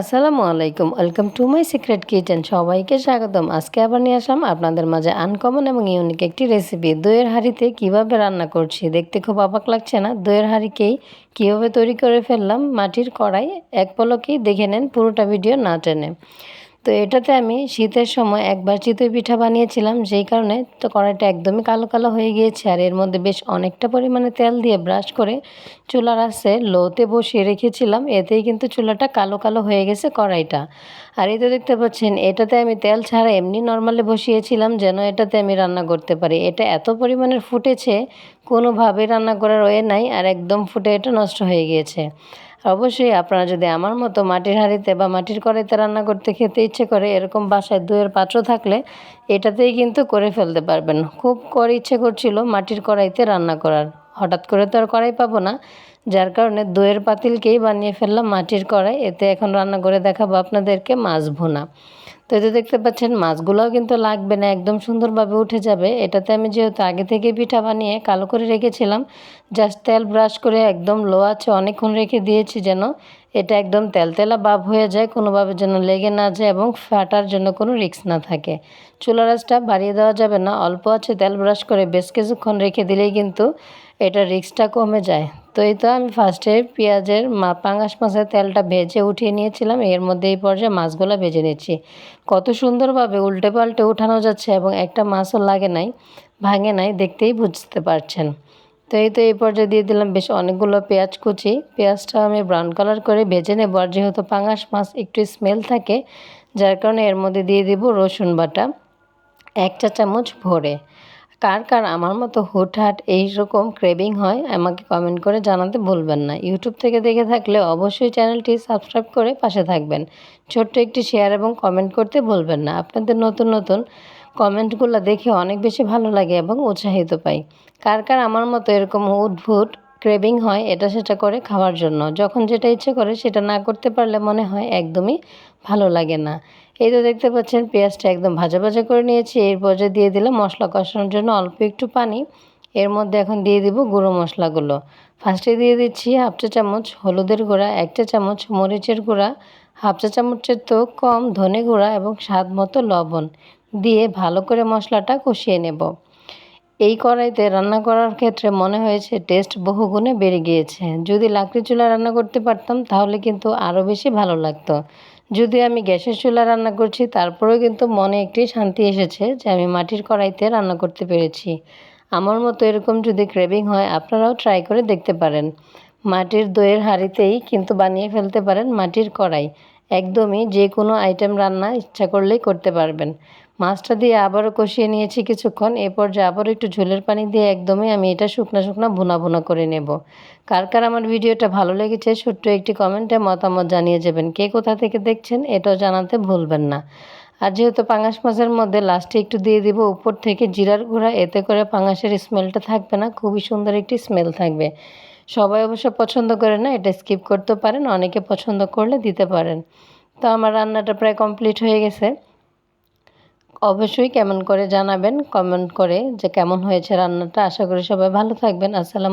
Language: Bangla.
আসসালামু আলাইকুম। Welcome to my secret kitchen সবাইকে স্বাগতম। আজকে আবার নিয়ে আসলাম আপনাদের মাঝে আনকমন এবং ইউনিক একটি রেসিপি দইয়ের হাঁড়িতে কীভাবে রান্না করছি দেখতে খুব অবাক লাগছে না? দইয়ের হাঁড়িকেই কীভাবে তৈরি করে ফেললাম? মাটির কড়াই এক পলকেই দেখে নেন, পুরোটা ভিডিও না টেনে। তো এটাতে আমি শীতের সময় একবার চিতই পিঠা বানিয়েছিলাম, যেই কারণে তো কড়াইটা একদমই কালো কালো হয়ে গিয়েছে। আর এর মধ্যে বেশ অনেকটা পরিমাণে তেল দিয়ে ব্রাশ করে চুলার আসে লোতে বসিয়ে রেখেছিলাম। এতেই কিন্তু চুলাটা কালো কালো হয়ে গেছে কড়াইটা। আর এই তো দেখতে পাচ্ছেন, এটাতে আমি তেল ছাড়া এমনি নর্মালি বসিয়েছিলাম যেন এটাতে আমি রান্না করতে পারি। এটা এত পরিমাণের ফুটেছে কোনোভাবে রান্না করার ওয়ে নাই, আর একদম ফুটে এটা নষ্ট হয়ে গিয়েছে। অবশ্যই আপনারা যদি আমার মতো মাটির হাঁড়িতে বা মাটির কড়াইতে রান্না করতে খেতে ইচ্ছে করে এরকম বাসায় দুয়ের পাত্র থাকলে এটাতেই কিন্তু করে ফেলতে পারবেন। খুব করে ইচ্ছে করছিল মাটির কড়াইতে রান্না করার। হঠাৎ করে তো আর কড়াই পাবো না। যার কারণে দইয়ের পাতিলকেই বানিয়ে ফেললাম মাটির কড়াই। এতে এখন রান্না করে দেখাবো আপনাদেরকে মাছ ভুনা। তো এতে দেখতে পাচ্ছেন, মাছগুলোও কিন্তু লাগবে না, একদম সুন্দরভাবে উঠে যাবে। এটাতে আমি যেহেতু আগে থেকে পিঠা বানিয়ে কালো করে রেখেছিলাম, জাস্ট তেল ব্রাশ করে একদম লো আছে অনেকক্ষণ রেখে দিয়েছি যেন এটা একদম তেলতেলা ভাব হয়ে যায়, কোনোভাবে যেন লেগে না যায় এবং ফাটার জন্য কোনো রিক্স না থাকে। চুলা রাসটা বাড়িয়ে দেওয়া যাবে না, অল্প আছে তেল ব্রাশ করে বেশ কিছুক্ষণ রেখে দিলেই কিন্তু এটা রিক্সটা কমে যায়। তো এই তো আমি ফার্স্টে পেঁয়াজের মা পাঙাশ মাছের তেলটা ভেজে উঠিয়ে নিয়েছিলাম। এর মধ্যে এই পর্যায়ে মাছগুলো ভেজে নিচ্ছি। কত সুন্দরভাবে উল্টে পাল্টে উঠানো যাচ্ছে এবং একটা মাছও লাগে নাই, ভাঙে নাই, দেখতেই বুঝতে পারছেন। তো এই তো এই পর্যায়ে দিয়ে দিলাম বেশ অনেকগুলো পেঁয়াজ কুচি। পেঁয়াজটা আমি ব্রাউন কালার করে ভেজে নেব আর যেহেতু পাঙাশ মাছ একটু স্মেল থাকে, যার কারণে এর মধ্যে দিয়ে দিব রসুন বাটা, এক চা চামচ ভরে। কার কার আমার মতো হুটহাট এইরকম ক্রেভিং হয়, আমাকে কমেন্ট করে জানাতে ভুলবেন না। ইউটিউব থেকে দেখে থাকলে অবশ্যই চ্যানেলটি সাবস্ক্রাইব করে পাশে থাকবেন। ছোট্ট একটি শেয়ার এবং কমেন্ট করতে ভুলবেন না। আপনাদের নতুন নতুন কমেন্টগুলো দেখে অনেক বেশি ভালো লাগে এবং উৎসাহিত পাই। কার কার আমার মতো এরকম উদ্ভুট ক্রেভিং হয়, এটা সেটা করে খাওয়ার জন্য। যখন যেটা ইচ্ছে করে সেটা না করতে পারলে মনে হয় একদমই ভালো লাগে না। এই তো দেখতে পাচ্ছেন, পেঁয়াজটা একদম ভাজা ভাজা করে নিয়েছি। এর পর্যায়ে দিয়ে দিলাম মশলা কষানোর জন্য অল্প একটু পানি। এর মধ্যে এখন দিয়ে দিব গুঁড়ো মশলাগুলো। ফার্স্টে দিয়ে দিচ্ছি হাফ চা চামচ হলুদের গুঁড়া, এক চা চামচ মরিচের গুঁড়া, হাফ চা চামচের তো কম ধনে গুঁড়া এবং স্বাদ মতো লবণ দিয়ে ভালো করে মশলাটা কষিয়ে নেব। এই কড়াইতে রান্না করার ক্ষেত্রে মনে হয়েছে টেস্ট বহুগুণে বেড়ে গিয়েছে। যদি লাকড়ি চুলা রান্না করতে পারতাম তাহলে কিন্তু আরও বেশি ভালো লাগতো। যদি আমি গ্যাসের চুলা রান্না করছি, তারপরেও কিন্তু মনে একটি শান্তি এসেছে যে আমি মাটির কড়াইতে রান্না করতে পেরেছি। আমার মতো এরকম যদি ক্রেভিং হয়, আপনারাও ট্রাই করে দেখতে পারেন। মাটির দইয়ের হাঁড়িতেই কিন্তু বানিয়ে ফেলতে পারেন মাটির কড়াই। একদমই যে কোনো আইটেম রান্না ইচ্ছা করলেই করতে পারবেন। মাছটা দিয়ে আবারও কষিয়ে নিয়েছি কিছুক্ষণ, এরপর যে আবারও একটু ঝোলের পানি দিয়ে একদমই আমি এটা শুকনো শুকনো ভুনা ভুনা করে নেব। কার কার আমার ভিডিওটা ভালো লেগেছে ছোট্ট একটি কমেন্টে মতামত জানিয়ে যাবেন। কে কোথা থেকে দেখছেন এটাও জানাতে ভুলবেন না। আর যেহেতু পাঙাশ মাছের মধ্যে লাস্টে একটু দিয়ে দিব, উপর থেকে জিরার গুঁড়া, এতে করে পাঙাশের স্মেলটা থাকবে না, খুবই সুন্দর একটি স্মেল থাকবে। সবাই অবশ্য পছন্দ করে না, এটা স্কিপ করতে পারেন, অনেকে পছন্দ করলে দিতে পারেন। তো আমার রান্নাটা প্রায় কমপ্লিট হয়ে গেছে। অবশ্যই কেমন করে জানাবেন কমেন্ট করে যে কেমন হয়েছে রান্নাটা। আশা করি সবাই ভালো থাকবেন। আসসালাম